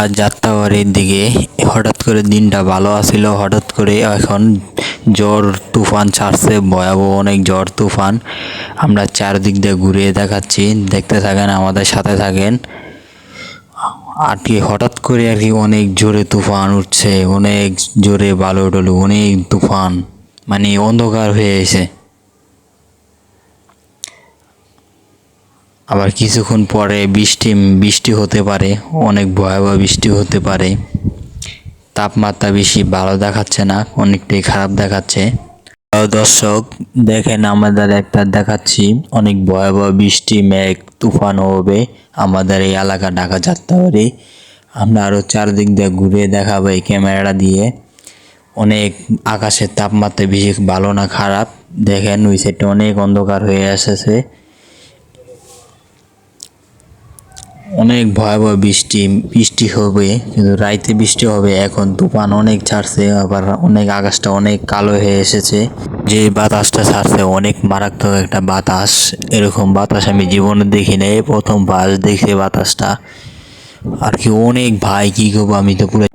যাত্রাবাড়ির দিকে হঠাৎ করে দিনটা ভালো আছিল হঠাৎ করে এখন ঝড় তুফান ছাড়ছে, ভয়াবহ অনেক ঝড় তুফান। আমরা চারদিক দিয়ে ঘুরিয়ে দেখাচ্ছি। দেখতে থাকেন, আমাদের সাথে থাকেন। আর কি, হঠাৎ করে আর কি অনেক জোরে তুফান উঠছে, অনেক জোরে বালু টলু অনেক তুফান মানে অন্ধকার হয়ে এসে। আবার কিছুক্ষণ পরে বৃষ্টি বৃষ্টি হতে পারে, অনেক ভয়াবহ বৃষ্টি হতে পারে। তাপমাত্রা বেশি ভালো দেখাচ্ছে না, অনেকটাই খারাপ দেখাচ্ছে। দর্শক, দেখেন আমাদের একটা দেখাচ্ছি, অনেক ভয়াবহ বৃষ্টি, মেঘ, তুফান হবে আমাদের এই এলাকা ঢাকা যাত্রাবাড়ি আমরা আরও চারদিক দিয়ে ঘুরে দেখাবো এই ক্যামেরাটা দিয়ে। অনেক আকাশের তাপমাত্রা বেশি ভালো না খারাপ। দেখেন ওই সাইডটা অনেক অন্ধকার হয়ে এসেছে। অনেক ভয়াবহ বৃষ্টি বৃষ্টি হবে, কিন্তু রাইতে বৃষ্টি হবে, এখন তুফান অনেক ছাড়ছে, আবার অনেক আকাশটা অনেক কালো হয়ে এসেছে। যে বাতাসটা ছাড়ছে অনেক মারাত্মক একটা বাতাস। এরকম বাতাস আমি জীবনে দেখি না এই প্রথম বাস দেখে বাতাসটা। আর কি অনেক ভাই, কি করব আমি তো পুরো